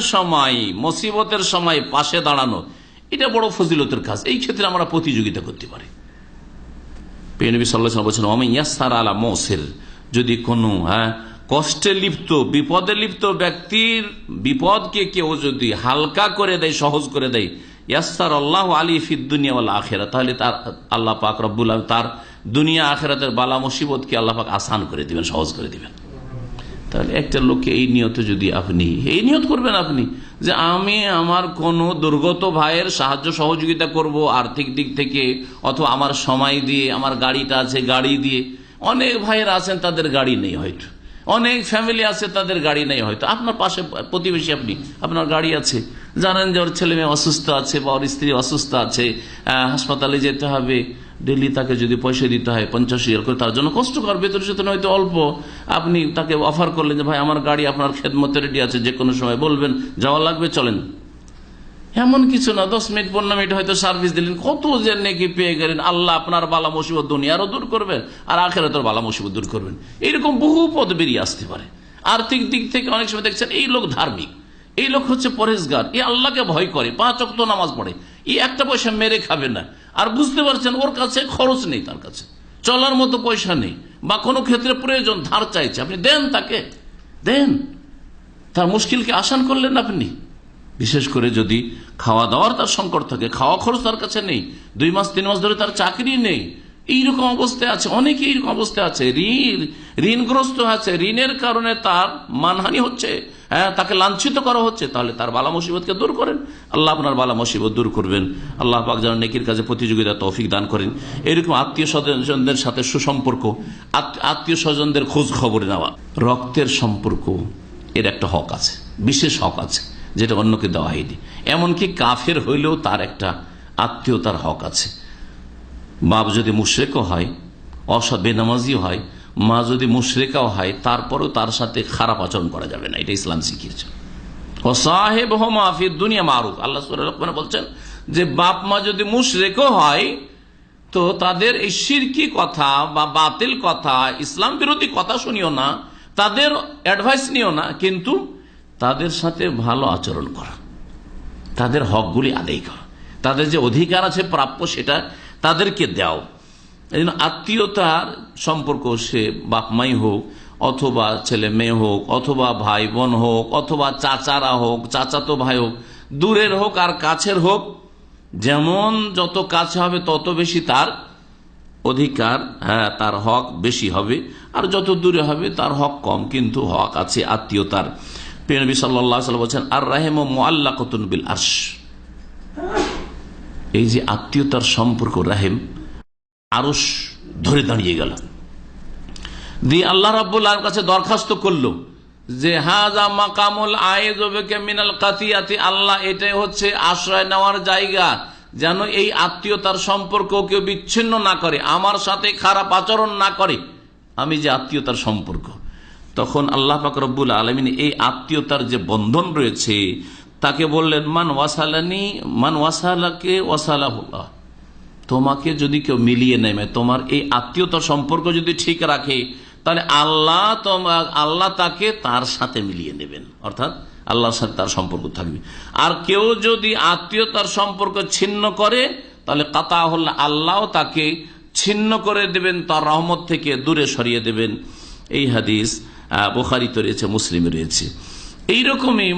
সময়, মুসিবতের সময় পাশে দাঁড়ানো, এটা বড় ফজিলতের কাজ। এই ক্ষেত্রে আমরা প্রতিযোগিতা করতে পারি। মৌসের যদি কোনো হ্যাঁ কষ্টে লিপ্ত, বিপদে লিপ্ত ব্যক্তির বিপদকে কেউ যদি হালকা করে দেয়, সহজ করে দেয় ইয়াসার আল্লাহ আলী ফিদ দুনিয়া আখেরা তাহলে তার, আল্লাহ পাক রব্বুল তার দুনিয়া আখেরাতের বালা, মুসিবতকে আল্লাহ পাক আসান করে দিবেন, সহজ করে দিবেন। তাহলে একটা লোককে এই নিয়ত যদি আপনি, এই নিয়ত করবেন আপনি যে আমি আমার কোনো দুর্গত ভাইয়ের সাহায্য সহযোগিতা করব আর্থিক দিক থেকে অথবা আমার সময় দিয়ে, আমার গাড়িটা আছে গাড়ি দিয়ে। অনেক ভাইয়েরা আছেন, তাদের গাড়ি নেই হয়তো। অনেক ফ্যামিলি আছে, তাদের গাড়ি নেই হয়তো। আপনার পাশে প্রতিবেশী আপনি, আপনার গাড়ি আছে। জানেন যে ওর ছেলে মেয়ে অসুস্থ আছে বা ওর স্ত্রী অসুস্থ আছে হাসপাতালে যেতে হবে। ডেলি তাকে যদি পয়সা দিতে হয়, পঞ্চাশ হাজার করে, তার জন্য কষ্টকর বেতন সেতন হয়তো অল্প। আপনি তাকে অফার করলেন যে, ভাই, আমার গাড়ি আপনার খেদমতে রেডি আছে, যে কোনো সময় বলবেন, যাওয়া লাগবে, চলেন। এমন কিছু না, দশ মিনিট, পনেরো মিনিট হয়তো সার্ভিস দিলেন, কত যে নেকি পেয়ে গেলেন, আল্লাহ আপনার বালা মুসিবত দুনিয়ারও দূর করবেন, আর আখেরাতের বালা মুসিবত দূর করবেন। এইরকম বহু পদ বেরিয়ে আসতে পারে। আর্থিক দিক থেকে অনেক সময় দেখছেন, এই লোক ধার্মিক, এই লোক হচ্ছে পরেশগার এই আল্লাহকে ভয় করে, পাঁচ অক্ত নামাজ পড়ে, এই একটা পয়সা মেরে খাবে না। আর বুঝতে পারছেন, ওর কাছে খরচ নেই তার কাছে। চলার মতো পয়সা নেই, বা কোনো ক্ষেত্রে প্রয়োজন, ধার চাইছে। আপনি দেন তাকে, দেন। তার মুশকিলকে আসান করলেন আপনি। বিশেষ করে যদি খাওয়া দাওয়ার তার সংকট থাকে, খাওয়া খরচ তার কাছে নেই, দুই মাস, তিন মাস ধরে তার চাকরি নেই এইরকম অবস্থায় আছে, অনেকে এইরকম অবস্থায় আছে। ঋণ, ঋণগ্রস্ত আছে, ঋণের কারণে তার মানহানি হচ্ছে হ্যাঁ তাকে লাঞ্ছিত করা হচ্ছে, তাহলে তার বালা মুসিবতকে দূর করেন। আল্লাহ আপনার বালা মুসিবত দূর করবেন। আল্লাহ পাক যেন নেকির কাজে প্রতিযোগিতা তৌফিক দান করেন। এরকম আত্মীয় স্বজনদের সাথে সুসম্পর্ক আত্মীয় স্বজনদের খোঁজ খবর নেওয়া, রক্তের সম্পর্ক, এর একটা হক আছে, বিশেষ হক আছে, যেটা অন্যকে দেওয়া হয়নি। এমনকি কাফের হইলেও তার একটা আত্মীয়তার হক আছে। বাপ যদি মুশরেকও হয়, অসৎ বেনামাজিও হয়, মা যদি মুশরেকাও হয়, তারপরেও তার সাথে খারাপ আচরণ করা যাবে না। এটা ইসলাম শিখিয়েছে। ও সাহেব মাহফির দুনিয়া মারুক আল্লাহ সুরান বলছেন যে, বাপ মা যদি মুশরেকও হয়, তো তাদের এই সিরকি কথা বা বাতিল কথা, ইসলাম বিরোধী কথা শুনিও না, তাদের অ্যাডভাইস নিও না, কিন্তু তাদের সাথে ভালো আচরণ করা। তাদের হকগুলি আদায় করা। তাদের যে অধিকার আছে প্রাপ্য, সেটা তাদেরকে দাও। এই জন্য আত্মীয়তার সম্পর্ক সে বাপমাই হোক, অথবা ছেলে মেয়ে হোক, অথবা ভাই বোন হোক, অথবা চাচারা হোক, চাচাতো ভাই হোক, দূরের হোক আর কাছের হোক, যেমন যত কাছে হবে তত বেশি তার অধিকার হ্যাঁ তার হক বেশি হবে, আর যত দূরে হবে তার হক কম, কিন্তু হক আছে আত্মীয়তার। পেনবী সাল্লাম বলছেন আর রাহেম মোয়াল্লা কতুন বিল আর্শ। এই যে আত্মীয়তার সম্পর্ক রাহেম আরস ধরে দাঁড়িয়ে গেল। দিয়ে আল্লাহ রাবুল্লাহর কাছে দরখাস্ত করল যে হাজা মাকামুল মিনাল কাতিয়াতি আল্লাহ এটাই হচ্ছে আশ্রয় নেওয়ার জায়গা যেন এই আত্মীয়তার সম্পর্ক কেউ বিচ্ছিন্ন না করে, আমার সাথে খারাপ আচরণ না করে। আমি যে আত্মীয়তার সম্পর্ক। তখন আল্লাহ পাক রব্বুল আলমিন এই আত্মীয়তার যে বন্ধন রয়েছে তাকে বললেন, মান ওয়াসালানি, মান ওয়াসালাকে ওয়াসালাহুল্লাহ। তোমাকে যদি কেউ মিলিয়ে নেবে তোমার এই আত্মীয়তার সম্পর্ক যদি ঠিক রাখে, তাহলে আল্লাহ তোমার আল্লাহ তাকে তার সাথে মিলিয়ে নেবেন। অর্থাৎ আল্লাহর সাথে তার সম্পর্ক থাকবে। আর কেউ যদি আত্মীয়তার সম্পর্ক ছিন্ন করে, তাহলে কাতা হল আল্লাহ তাকে ছিন্ন করে দেবেন, তার রহমত থেকে দূরে সরিয়ে দেবেন। এই হাদিস বোখারিতে রয়েছে, মুসলিমে রয়েছে। এইরকমই